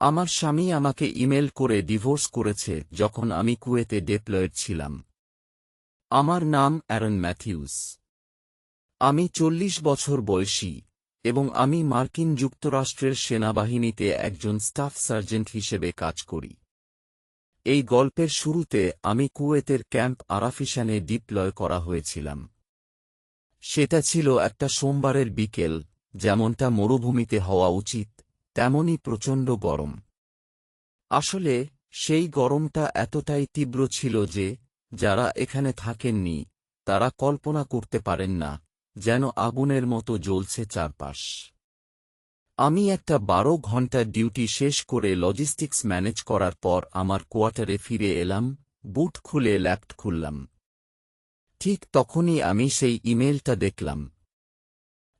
আমার স্বামী আমাকে ইমেল করে ডিভোর্স করেছে যখন আমি কুয়েতে ডেপ্লয়েড ছিলাম। আমার নাম অ্যারন ম্যাথিউস। আমি চল্লিশ বছর বয়সী এবং আমি মার্কিন যুক্তরাষ্ট্রের সেনাবাহিনীতে একজন স্টাফ সার্জেন্ট হিসেবে কাজ করি। এই গল্পের শুরুতে আমি কুয়েতের ক্যাম্প আরাফিসানে ডিপ্লয় করা হয়েছিলাম। সেটা ছিল একটা সোমবারের বিকেল, যেমনটা মরুভূমিতে হওয়া উচিত। তেমনই প্রচণ্ড গরম। আসলে, সেই গরমটা এতটাই তীব্র ছিল যে, যারা এখানে থাকেননি, তারা কল্পনা করতে পারেন না, যেন আগুনের মতো জ্বলছে চারপাশ। আমি একটা বারো ঘণ্টার ডিউটি শেষ করে লজিস্টিক্স ম্যানেজ করার পর আমার কোয়ার্টারে ফিরে এলাম, বুট খুলে ল্যাপ্ট খুললাম। ঠিক তখনই আমি সেই ইমেলটা দেখলাম।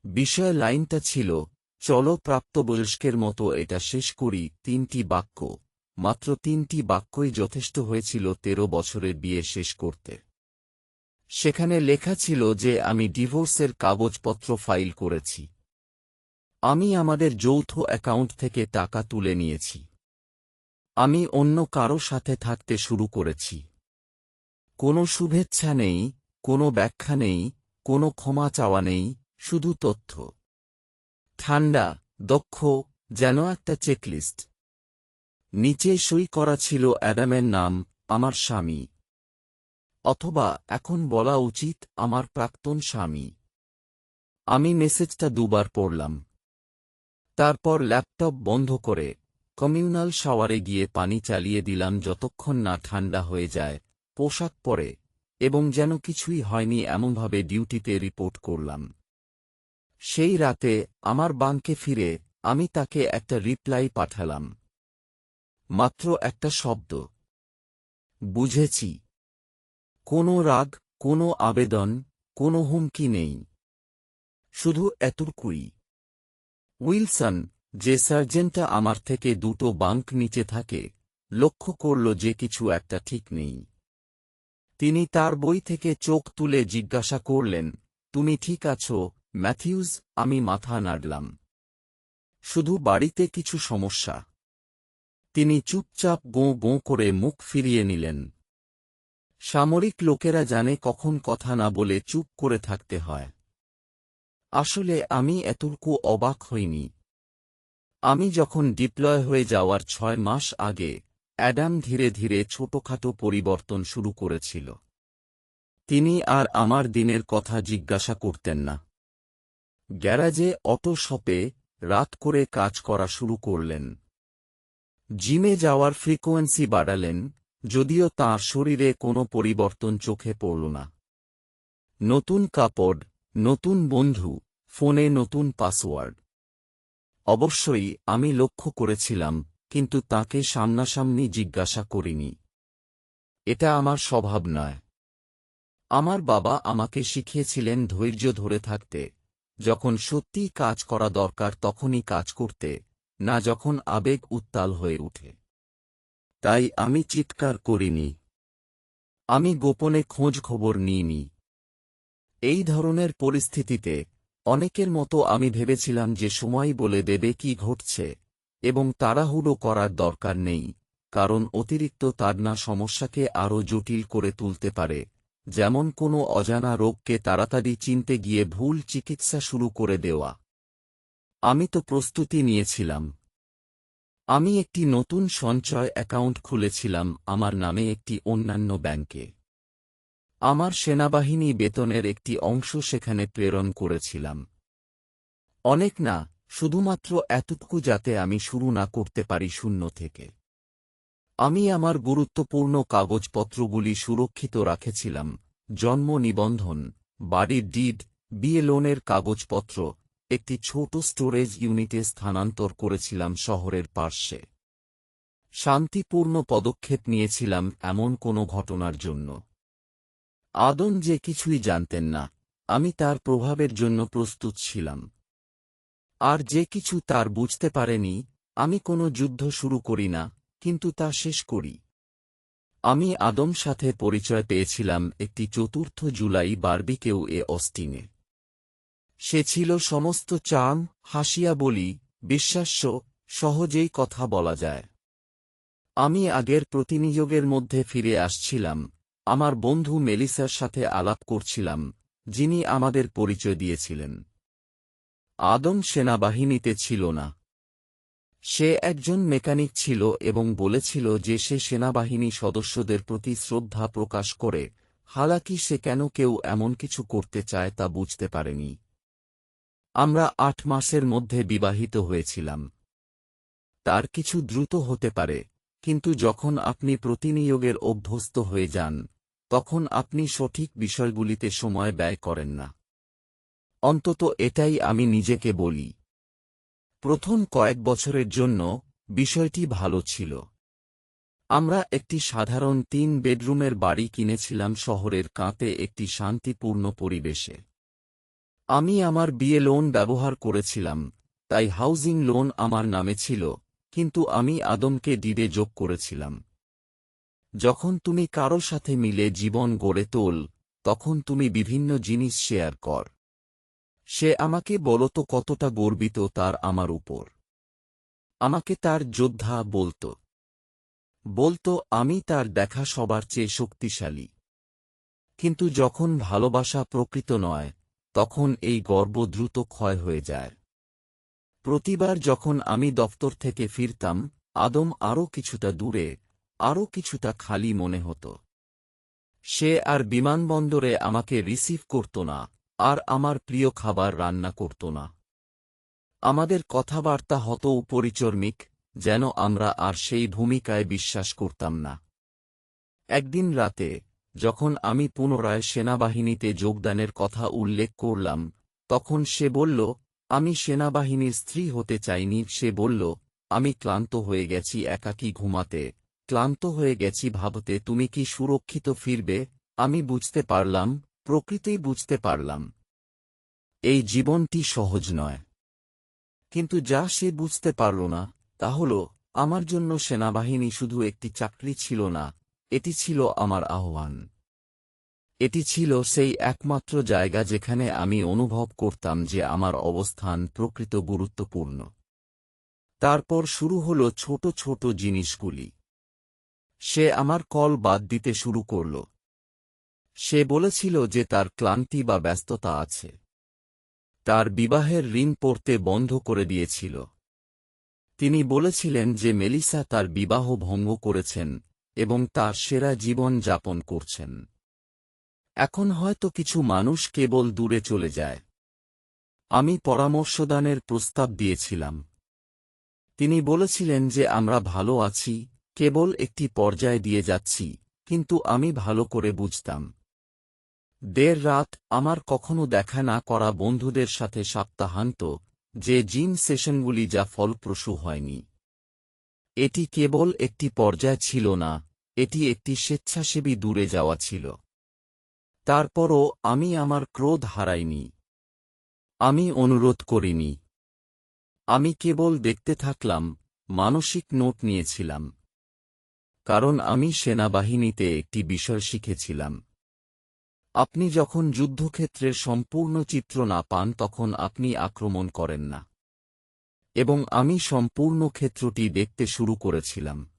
বিষয় লাইনটা ছিল চলো প্রাপ্তবয়স্কের মতো এটা শেষ করি, তিনটি বাক্য। মাত্র তিনটি বাক্যই যথেষ্ট হয়েছিল তেরো বছরের বিয়ে শেষ করতে। সেখানে লেখা ছিল যে আমি ডিভোর্সের কাগজপত্র ফাইল করেছি। আমি আমাদের যৌথ অ্যাকাউন্ট থেকে টাকা তুলে নিয়েছি। আমি অন্য কারও সাথে থাকতে শুরু করেছি। কোনো শুভেচ্ছা নেই, কোনো ব্যাখ্যা নেই, কোনো ক্ষমা চাওয়া নেই, শুধু তথ্য। ঠান্ডা, দক্ষ, যেন একটা চেকলিস্ট। নিচে সই করা ছিল অ্যাডামের নাম, আমার স্বামী। অথবা এখন বলা উচিত, আমার প্রাক্তন স্বামী। আমি মেসেজটা দুবার পড়লাম। তারপর ল্যাপটপ বন্ধ করে, কমিউনাল শাওয়ারে গিয়ে পানি চালিয়ে দিলাম যতক্ষণ না ঠান্ডা হয়ে যায়, পোশাক পরে, এবং যেন কিছুই হয়নি এমনভাবে ডিউটিতে রিপোর্ট করলাম। সেই রাতে আমার বাংকে ফিরে আমি তাকে একটা রিপ্লাই পাঠালাম। মাত্র একটা শব্দ। বুঝেছি। কোনো রাগ, কোনো আবেদন, কোনো হুমকি নেই। শুধু এতটুকুই। উইলসন, যে সার্জেন্টটা আমার থেকে দুটো বাঙ্ক নিচে থাকে, লক্ষ্য করল যে কিছু একটা ঠিক নেই। তিনি তার বই থেকে চোখ তুলে জিজ্ঞাসা করলেন, তুমি ঠিক আছো? ম্যাথিউস আমি মাথা নাড়লাম। শুধু বাড়িতে কিছু সমস্যা। তিনি চুপচাপ গোঁ গোঁ করে মুখ ফিরিয়ে নিলেন। সামরিক লোকেরা জানে কখন কথা না বলে চুপ করে থাকতে হয়। আসলে আমি এতটুকু অবাক হইনি। আমি যখন ডিপ্লয় হয়ে যাওয়ার ছয় মাস আগে অ্যাডাম ধীরে ধীরে ছোটখাটো পরিবর্তন শুরু করেছিল। তিনি আর আমার দিনের কথা জিজ্ঞাসা করতেন না। গ্যারাজে অটো শপে রাত করে কাজ করা শুরু করলেন। জিমে যাওয়ার ফ্রিকোয়েন্সি বাড়ালেন, যদিও তাঁর শরীরে কোনো পরিবর্তন চোখে পড়ল না। নতুন কাপড়, নতুন বন্ধু, ফোনে নতুন পাসওয়ার্ড। অবশ্যই আমি লক্ষ্য করেছিলাম, কিন্তু তাকে সামনাসামনি জিজ্ঞাসা করিনি। এটা আমার স্বভাব নয়। আমার বাবা আমাকে শিখিয়েছিলেন ধৈর্য ধরে থাকতে। যখন সত্যিই কাজ করা দরকার তখনই কাজ করতে, না যখন আবেগ উত্তাল হয়ে উঠে তাই আমি চিৎকার করিনি। আমি গোপনে খোঁজ খবর নিইনি। এই ধরনের পরিস্থিতিতে অনেকের মতো আমি ভেবেছিলাম যে সময় বলে দেবে কি ঘটছে এবং তাড়াহুড়ো করার দরকার নেই, কারণ অতিরিক্ত তাড়না সমস্যাকে আরও জটিল করে তুলতে পারে। যেমন কোনো অজানা রোগকে তাড়াতাড়ি চিনতে গিয়ে ভুল চিকিৎসা শুরু করে দেওয়া। আমি তো প্রস্তুতি নিয়েছিলাম। আমি একটি নতুন সঞ্চয় অ্যাকাউন্ট খুলেছিলাম আমার নামে একটি অন্যান্য ব্যাংকে। আমার সেনাবাহিনী বেতনের একটি অংশ সেখানে প্রেরণ করেছিলাম। অনেক না, শুধুমাত্র এতটুকু যাতে আমি শুরু না করতে পারি শূন্য থেকে। আমি আমার গুরুত্বপূর্ণ কাগজপত্রগুলি সুরক্ষিত রাখেছিলাম, জন্ম নিবন্ধন, বাড়ির ডিড, বিয়ে লোনের কাগজপত্র, একটি ছোট স্টোরেজ ইউনিটে স্থানান্তর করেছিলাম শহরের পার্শ্বে। শান্তিপূর্ণ পদক্ষেপ নিয়েছিলাম এমন কোনো ঘটনার জন্য। আদন যে কিছুই জানতেন না, আমি তার প্রভাবের জন্য প্রস্তুত ছিলাম। আর যে কিছু তার বুঝতে পারেনি, আমি কোনো যুদ্ধ শুরু করি না কিন্তু তা শেষ করি। আমি আদম সাথে পরিচয় পেয়েছিলাম একটি চতুর্থ জুলাই বার্বিকেও এ অস্টিনে। সে ছিল সমস্ত চাম হাসিয়া বলি, বিশ্বাস্য, সহজেই কথা বলা যায়। আমি আগের প্রতিনিয়োগের মধ্যে ফিরে আসছিলাম। আমার বন্ধু মেলিসার সাথে আলাপ করছিলাম, যিনি আমাদের পরিচয় দিয়েছিলেন। আদম সেনাবাহিনীতে ছিল না। সে একজন মেকানিক ছিল এবং বলেছিল যে সে সেনাবাহিনী সদস্যদের প্রতি শ্রদ্ধা প্রকাশ করে, হালাকি সে কেন কেউ এমন কিছু করতে চায় তা বুঝতে পারেনি। আমরা আট মাসের মধ্যে বিবাহিত হয়েছিলাম। তার কিছু দ্রুত হতে পারে, কিন্তু যখন আপনি প্রতিনিয়োগের অভ্যস্ত হয়ে যান, তখন আপনি সঠিক বিষয়গুলিতে সময় ব্যয় করেন না। অন্তত এটাই আমি নিজেকে বলি। প্রথম কয়েক বছরের জন্য বিষয়টি ভালো ছিল। আমরা একটি সাধারণ তিন বেডরুমের বাড়ি কিনেছিলাম শহরের কাঁতে একটি শান্তিপূর্ণ পরিবেশে। আমি আমার বিয়ে লোন ব্যবহার করেছিলাম, তাই হাউজিং লোন আমার নামে ছিল, কিন্তু আমি আদমকে ডিডে যোগ করেছিলাম। যখন তুমি কারও সাথে মিলে জীবন গড়ে তোল, তখন তুমি বিভিন্ন জিনিস শেয়ার কর। সে আমাকে বলত কতটা গর্বিত তার আমার উপর। আমাকে তার যোদ্ধা বলত। বলত, আমি তার দেখা সবার চেয়ে শক্তিশালী। কিন্তু যখন ভালোবাসা প্রকৃত নয়, তখন এই গর্ব দ্রুত ক্ষয় হয়ে যায়। প্রতিবার যখন আমি দপ্তর থেকে ফিরতাম, আদম আরও কিছুটা দূরে আরও কিছুটা খালি মনে হতো। সে আর বিমানবন্দরে আমাকে রিসিভ করত না। আর আমার প্রিয় খাবার রান্না করত না। আমাদের কথাবার্তা হত পরিচর্মিক যেন আমরা আর সেই ভূমিকায় বিশ্বাস করতাম না। একদিন রাতে, যখন আমি পুনরায় সেনাবাহিনীতে যোগদানের কথা উল্লেখ করলাম, তখন সে বলল, আমি সেনাবাহিনীর স্ত্রী হতে চাইনি। সে বলল, আমি ক্লান্ত হয়ে গেছি একাকী ঘুমাতে? ক্লান্ত হয়ে গেছি ভাবতে তুমি কি সুরক্ষিত ফিরবে? আমি বুঝতে পারলাম প্রকৃতেই বুঝতে পারলাম। এই জীবনটি সহজ নয়। কিন্তু যা সে বুঝতে পারল না, তা হল, আমার জন্য সেনাবাহিনী শুধু একটি চাকরি ছিল না, এটি ছিল আমার আহ্বান। এটি ছিল সেই একমাত্র জায়গা যেখানে আমি অনুভব করতাম যে আমার অবস্থান প্রকৃত গুরুত্বপূর্ণ। তারপর শুরু হল ছোট ছোট জিনিসগুলি। সে আমার কল বাদ দিতে শুরু করল। সে বলেছিল যে তার ক্লান্তি বা ব্যস্ততা আছে। তার বিবাহের ঋণ পড়তে বন্ধ করে দিয়েছিল। তিনি বলেছিলেন যে মেলিসা তার বিবাহ ভঙ্গ করেছেন এবং তার সেরা জীবন যাপন করছেন। এখন হয়তো কিছু মানুষ কেবল দূরে চলে যায়। আমি পরামর্শদানের প্রস্তাব দিয়েছিলাম। তিনি বলেছিলেন যে আমরা ভালো আছি, কেবল একটি পর্যায়ে দিয়ে যাচ্ছি, কিন্তু আমি ভালো করে বুঝতাম। দেড় রাত আমার কখনো দেখা না করা বন্ধুদের সাথে সপ্তাহান্ত যে জিম সেশনগুলি যা ফলপ্রসূ হয়নি। এটি কেবল একটি পর্যায় ছিল না, এটি একটি স্বেচ্ছাসেবী দূরে যাওয়া ছিল। তারপরও আমি আমার ক্রোধ হারাইনি। আমি অনুরোধ করিনি। আমি কেবল দেখতে থাকলাম, মানসিক নোট নিয়েছিলাম। কারণ আমি সেনাবাহিনীতে একটি বিষয় শিখেছিলাম। আপনি যখন যুদ্ধক্ষেত্রের সম্পূর্ণ চিত্র না পান তখন আপনি আক্রমণ করেন না। এবং আমি সম্পূর্ণ ক্ষেত্রটি দেখতে শুরু করেছিলাম।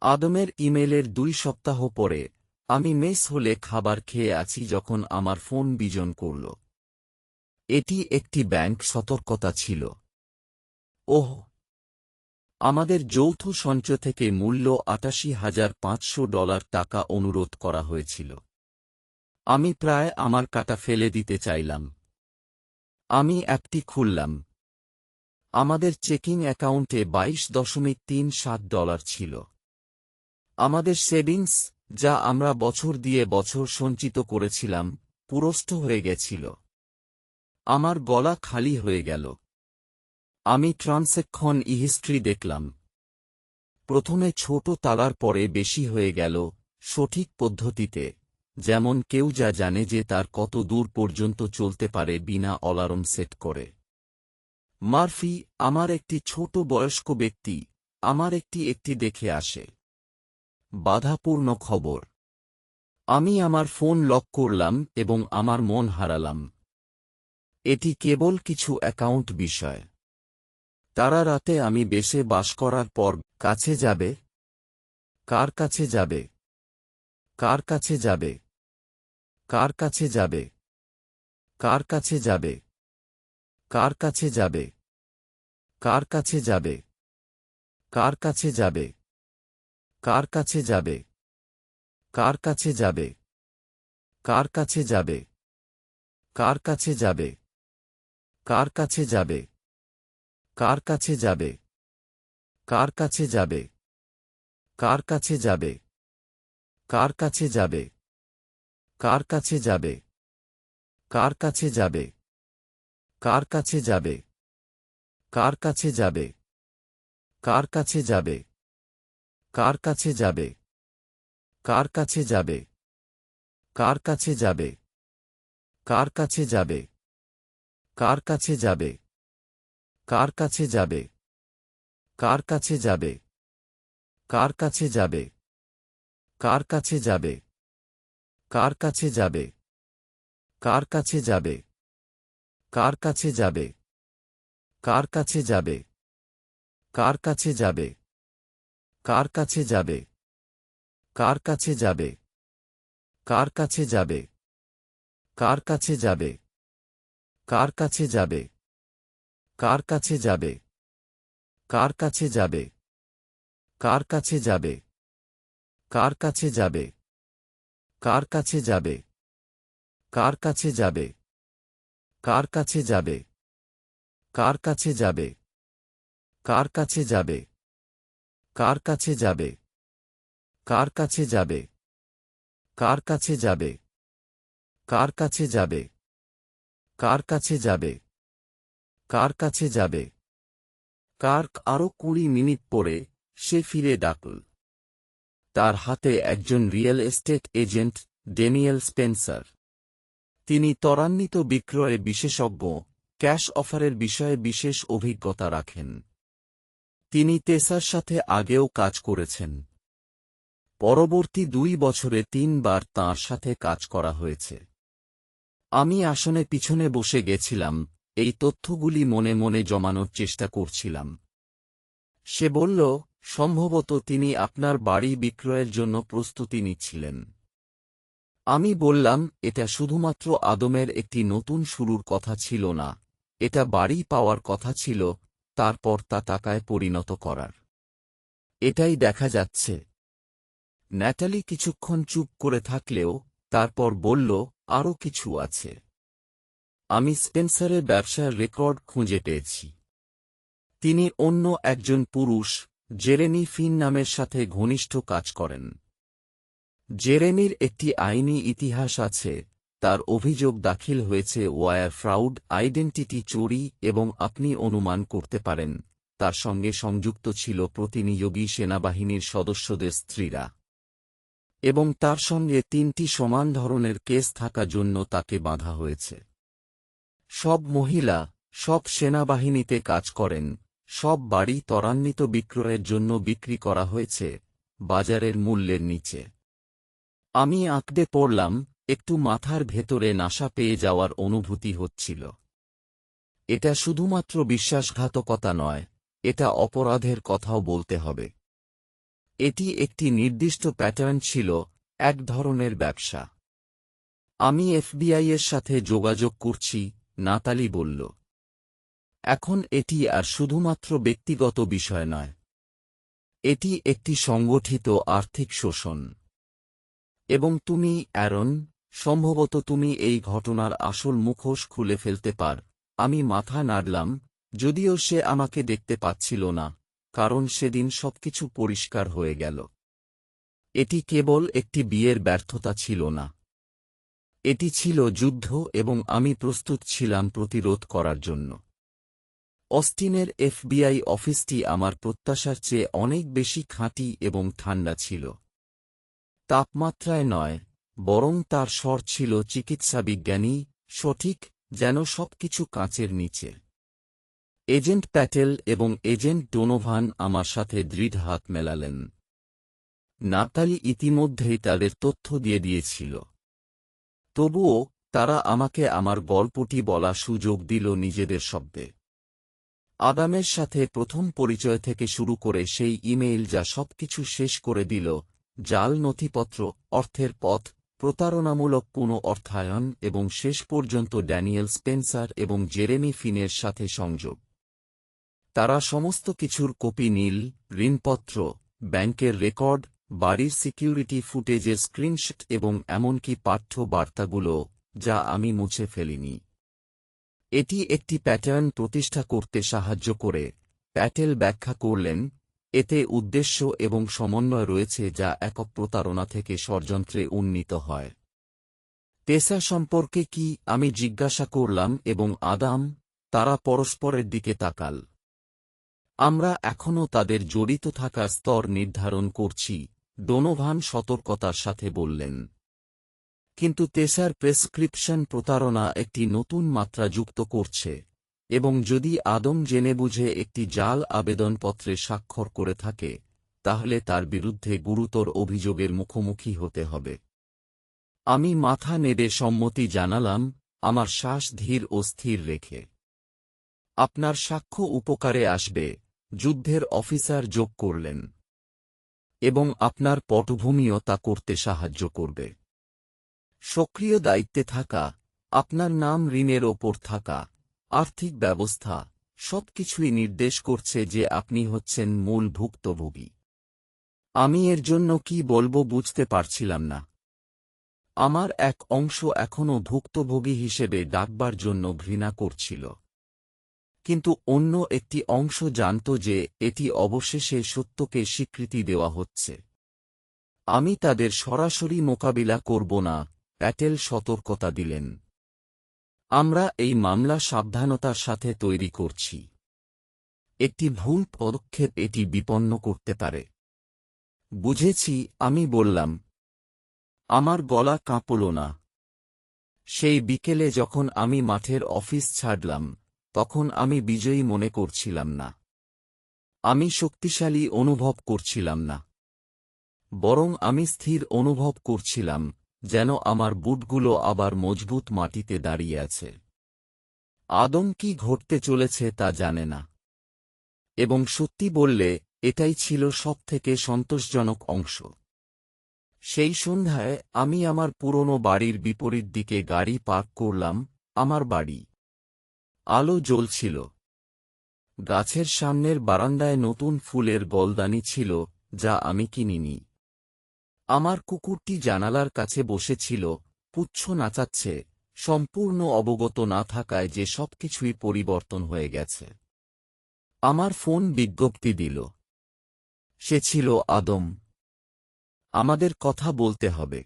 আদমের ইমেলের দুই সপ্তাহ পরে, আমি মেস হলে খাবার খেয়ে আছি যখন আমার ফোন বিজন করল। এটি একটি ব্যাংক সতর্কতা ছিল। ওহ! আমাদের যৌথ সঞ্চয় থেকে মূল্য আটাশি হাজার পাঁচশো ডলার টাকা অনুরোধ করা হয়েছিল। আমি প্রায় আমার কাটা ফেলে দিতে চাইলাম। আমি অ্যাপটি খুললাম। আমাদের চেকিং অ্যাকাউন্টে বাইশ দশমিক তিন সাত ডলার ছিল। আমাদের সেভিংস, যা আমরা বছর দিয়ে বছর সঞ্চিত করেছিলাম, পুরস্ত হয়ে গেছিল। আমার গলা খালি হয়ে গেল। আমি ট্রান্সেক্ষণ ইহিস্ট্রি দেখলাম। প্রথমে ছোট তালার পরে বেশি হয়ে গেল সঠিক পদ্ধতিতে। যেমন কেউ যা জানে যে তার কত দূর পর্যন্ত চলতে পারে বিনা অলার্ম সেট করে। মার্ফি, আমার একটি ছোট বয়স্ক ব্যক্তি, আমার একটি একটি দেখে আসে। বাধাপূর্ণ খবর। আমি আমার ফোন লক করলাম এবং আমার মন হারালাম। এটি কেবল কিছু অ্যাকাউন্ট বিষয়। তারা রাতে আমি বেশে বাস করার পর, কাছে যাবে? কার কাছে যাবে? কার কাছে যাবে? কার কাছে যাবে কার কাছে যাবে কার কাছে যাবে কার কাছে যাবে কার কাছে যাবে কার কাছে যাবে কার কাছে যাবে কার কাছে যাবে কার কাছে যাবে কার কাছে যাবে কার কাছে যাবে কার কাছে যাবে কার কাছে যাবে কার কাছে যাবে কার কাছে যাবে কার কাছে যাবে কার কাছে যাবে কার কাছে যাবে কার কাছে যাবে কার কাছে যাবে কার কাছে যাবে কার কাছে যাবে কার কাছে যাবে কার কাছে যাবে কার কাছে যাবে কার কাছে যাবে কার কাছে যাবে কার কাছে যাবে কার কাছে যাবে কার কাছে যাবে কার কাছে যাবে কার কাছে যাবে কার কাছে যাবে কার কাছে যাবে কার কাছে যাবে কার কাছে যাবে কার কাছে যাবে কার কাছে যাবে কার কাছে যাবে কার কাছে যাবে কার কাছে যাবে কার কাছে যাবে কার কাছে যাবে কার কাছে যাবে কার কাছে যাবে কার কাছে যাবে কার কাছে যাবে কার কাছে যাবে কার কাছে যাবে কার কাছে যাবে কার কাছে যাবে কার কাছে যাবে কার কাছে যাবে কার্ক আরও কুড়ি মিনিট পরে সে ফিরে ডাকল তার হাতে একজন real estate agent Daniel Spencer. তিনি ত্বরান্বিত বিক্রয়ে বিশেষজ্ঞ, ক্যাশ অফারের বিষয়ে বিশেষ অভিজ্ঞতা রাখেন। তিনি তেসার সাথে আগেও কাজ করেছেন। পরবর্তী দুই বছরে তিনবার তাঁর সাথে কাজ করা হয়েছে। আমি আসনে পিছনে বসে গেছিলাম, এই তথ্যগুলি মনে মনে জমানোর চেষ্টা করছিলাম। সে বলল সম্ভবত তিনি আপনার বাড়ি বিক্রয়ের জন্য প্রস্তুতি নিচ্ছিলেন। আমি বললাম, এটা শুধুমাত্র আদমের একটি নতুন শুরুর কথা ছিল না, এটা বাড়ি পাওয়ার কথা ছিল, তারপর তা টাকায় পরিণত করার। এটাই দেখা যাচ্ছে। ন্যাটালি কিছুক্ষণ চুপ করে থাকলেও, তারপর বলল, আরও কিছু আছে। আমি স্পেন্সারের ব্যবসার রেকর্ড খুঁজে পেয়েছি। তিনি অন্য একজন পুরুষ জেরেমি ফিন নামের সাথে ঘনিষ্ঠ কাজ করেন। জেরেমির একটি আইনি ইতিহাস আছে, তার অভিযোগ দাখিল হয়েছে ওয়ার ফ্রাউড, আইডেন্টিটি চুরি এবং আপনি অনুমান করতে পারেন। তার সঙ্গে সংযুক্ত ছিল প্রতিনিয়োগী সেনাবাহিনীর সদস্যদের স্ত্রীরা। এবং তার সঙ্গে তিনটি সমান ধরনের কেস থাকা জন্য তাকে বাঁধা হয়েছে। সব মহিলা, সব সেনাবাহিনীতে কাজ করেন। সব বাড়ি ত্বরান্বিত বিক্রয়ের জন্য বিক্রি করা হয়েছে, বাজারের মূল্যের নিচে। আমি আঁকড়ে পড়লাম, একটু মাথার ভেতরে নাশা পেয়ে যাওয়ার অনুভূতি হচ্ছিল। এটা শুধুমাত্র বিশ্বাসঘাতকতা নয়, এটা অপরাধের কথাও বলতে হবে। এটি একটি নির্দিষ্ট প্যাটার্ন ছিল, এক ধরনের ব্যবসা। আমি এফবিআই এর সাথে যোগাযোগ করছি, নাতালি বলল। এখন এটি আর শুধুমাত্র ব্যক্তিগত বিষয় নয়। এটি একটি সংগঠিত আর্থিক শোষণ। এবং তুমি, অ্যারন, সম্ভবত তুমি এই ঘটনার আসল মুখোশ খুলে ফেলতে পার। আমি মাথা নাড়লাম, যদিও সে আমাকে দেখতে পাচ্ছিল না, কারণ সেদিন সবকিছু পরিষ্কার হয়ে গেল। এটি কেবল একটি বিয়ের ব্যর্থতা ছিল না। এটি ছিল যুদ্ধ এবং আমি প্রস্তুত ছিলাম প্রতিরোধ করার জন্য। অস্টিনের এফবিআই অফিসটি আমার প্রত্যাশার চেয়ে অনেক বেশি খাঁটি এবং ঠান্ডা ছিল। তাপমাত্রায় নয়, বরং তার স্বর ছিল চিকিৎসাবিজ্ঞানী, সঠিক, যেন সবকিছু কাঁচের নিচে। এজেন্ট প্যাটেল এবং এজেন্ট ডোনোভান আমার সাথে দৃঢ় হাত মেলালেন। নাতালি ইতিমধ্যেই তাদের তথ্য দিয়ে দিয়েছিল। তবুও, তারা আমাকে আমার গল্পটি বলা সুযোগ দিল নিজেদের শব্দে। আদামের সাথে প্রথম পরিচয় থেকে শুরু করে সেই ইমেইল যা সবকিছু শেষ করে দিল, জাল নথিপত্র, অর্থের পথ, প্রতারণামূলক পুনঃ অর্থায়ন এবং শেষ পর্যন্ত ড্যানিয়েল স্পেন্সার এবং জেরেমি ফিনের সাথে সংযোগ। তারা সমস্ত কিছুর কপি নীল, ঋণপত্র, ব্যাংকের রেকর্ড, বাড়ির সিকিউরিটি ফুটেজের স্ক্রিনশট এবং এমনকি পাঠ্য বার্তাগুলো যা আমি মুছে ফেলিনি। এটি একটি প্যাটার্ন প্রতিষ্ঠা করতে সাহায্য করে। প্যাটেল ব্যাখ্যা করলেন, এতে উদ্দেশ্য এবং সমন্বয় রয়েছে যা একক প্রতারণা থেকে ষড়যন্ত্রে উন্নীত হয়। টেসা সম্পর্কে কি আমি জিজ্ঞাসা করলাম এবং আদাম, তারা পরস্পরের দিকে তাকাল। আমরা এখনও তাদের জড়িত থাকার স্তর নির্ধারণ করছি, ডোনোভান সতর্কতার সাথে বললেন। কিন্তু তেসার প্রেসক্রিপশন প্রতারণা একটি নতুন মাত্রা যুক্ত করছে, এবং যদি আদম জেনে বুঝে একটি জাল আবেদনপত্রে স্বাক্ষর করে থাকে, তাহলে তার বিরুদ্ধে গুরুতর অভিযোগের মুখোমুখি হতে হবে। আমি মাথা নেড়ে সম্মতি জানালাম, আমার শ্বাস ধীর ও স্থির রেখে। আপনার সাক্ষ্য উপকারে আসবে, যুদ্ধের অফিসার যোগ করলেন। এবং আপনার পটভূমিও তা করতে সাহায্য করবে। সক্রিয় দায়িত্বে থাকা, আপনার নাম ঋণের ওপর থাকা, আর্থিক ব্যবস্থা, সবকিছুই নির্দেশ করছে যে আপনি হচ্ছেন মূল ভুক্তভোগী। আমি এর জন্য কি বলব বুঝতে পারছিলাম না। আমার এক অংশ এখনও ভুক্তভোগী হিসেবে ডাকবার জন্য ঘৃণা করছিল। কিন্তু অন্য একটি অংশ জানত যে এটি অবশেষে সত্যকে স্বীকৃতি দেওয়া হচ্ছে। আমি তাদের সরাসরি মোকাবিলা করব না প্যাটেল সতর্কতা দিলেন। আমরা এই মামলা সাবধানতার সাথে তৈরি করছি। একটি ভুল পদক্ষেপ এটি বিপন্ন করতে পারে। বুঝেছি, আমি বললাম, আমার গলা কাঁপল না। সেই বিকেলে যখন আমি মাঠের অফিস ছাড়লাম, তখন আমি বিজয়ী মনে করছিলাম না। আমি শক্তিশালী অনুভব করছিলাম না। বরং আমি স্থির অনুভব করছিলাম যেন আমার বুটগুলো আবার মজবুত মাটিতে দাঁড়িয়ে আছে। আদম কি ঘটতে চলেছে তা জানে না। এবং সত্যি বললে, এটাই ছিল সবথেকে সন্তোষজনক অংশ। সেই সন্ধ্যায় আমি আমার পুরনো বাড়ির বিপরীত দিকে গাড়ি পার্ক করলাম, আমার বাড়ি। আলো জ্বলছিল। গাছের সামনের বারান্দায় নতুন ফুলের গলদানি ছিল, যা আমি কিনিনি। আমার কুকুরটি জানালার কাছে বসেছিল, পুচ্ছ নাচাচ্ছে, সম্পূর্ণ অবগত না থাকায় যে সবকিছুই পরিবর্তন হয়ে গেছে। আমার ফোন বিজ্ঞপ্তি দিল। সে ছিল আদম। আমাদের কথা বলতে হবে।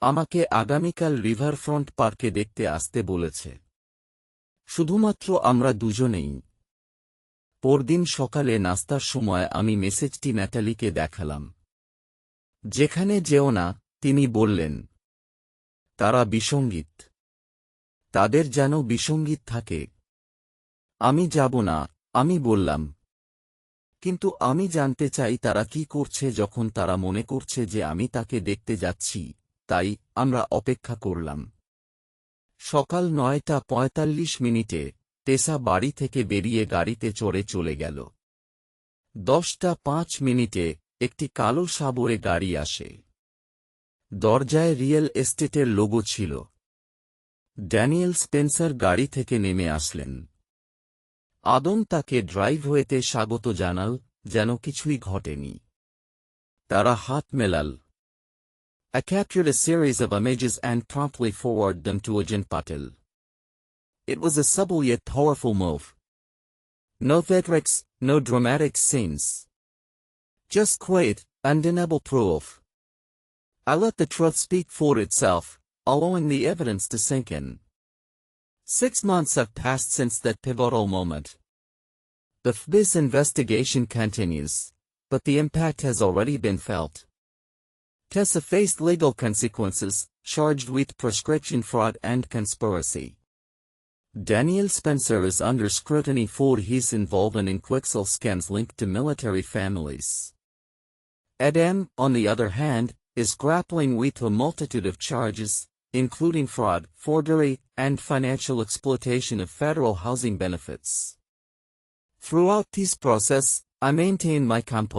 আমাকে আগামীকাল রিভারফ্রন্ট পার্কে দেখতে আসতে বলেছে। শুধুমাত্র আমরা দুজনেই। পরদিন সকালে নাস্তার সময় আমি মেসেজটি ন্যাটালিকে দেখালাম। যেখানে যেও না, তিনি বললেন, তারা বিসঙ্গীত তাদের যেন বিসঙ্গীত থাকে। আমি যাব না, আমি বললাম। কিন্তু আমি জানতে চাই তারা কি করছে যখন তারা মনে করছে যে আমি তাকে দেখতে যাচ্ছি, তাই আমরা অপেক্ষা করলাম। সকাল নয়টা পঁয়তাল্লিশ মিনিটে তেসা বাড়ি থেকে বেরিয়ে গাড়িতে চড়ে চলে গেল। দশটা পাঁচ মিনিটে একটি কালো সাবরে গাড়ি আসে দরজায় রিয়েল এস্টেটের লোগো ছিল ড্যানিয়েল স্পেন্সার গাড়ি থেকে নেমে আসলেন আদম তাকে ড্রাইভওয়েতে স্বাগত জানাল যেন কিছুই ঘটেনি তারা হাত মেলাল I captured a series of images and promptly forwarded them to Ajin Patil. It was a subtle yet powerful move. No theatrics, no dramatic scenes. Just quiet, undeniable proof. I let the truth speak for itself, allowing the evidence to sink in. Six months have passed since that pivotal moment. The FBIS investigation continues, but the impact has already been felt. Tessa faced legal consequences, charged with prescription fraud and conspiracy. Daniel Spencer is under scrutiny for his involvement in Quixel scams linked to military families. Adam, on the other hand, is grappling with a multitude of charges, including fraud, forgery, and financial exploitation of federal housing benefits. Throughout this process, I maintain my composure.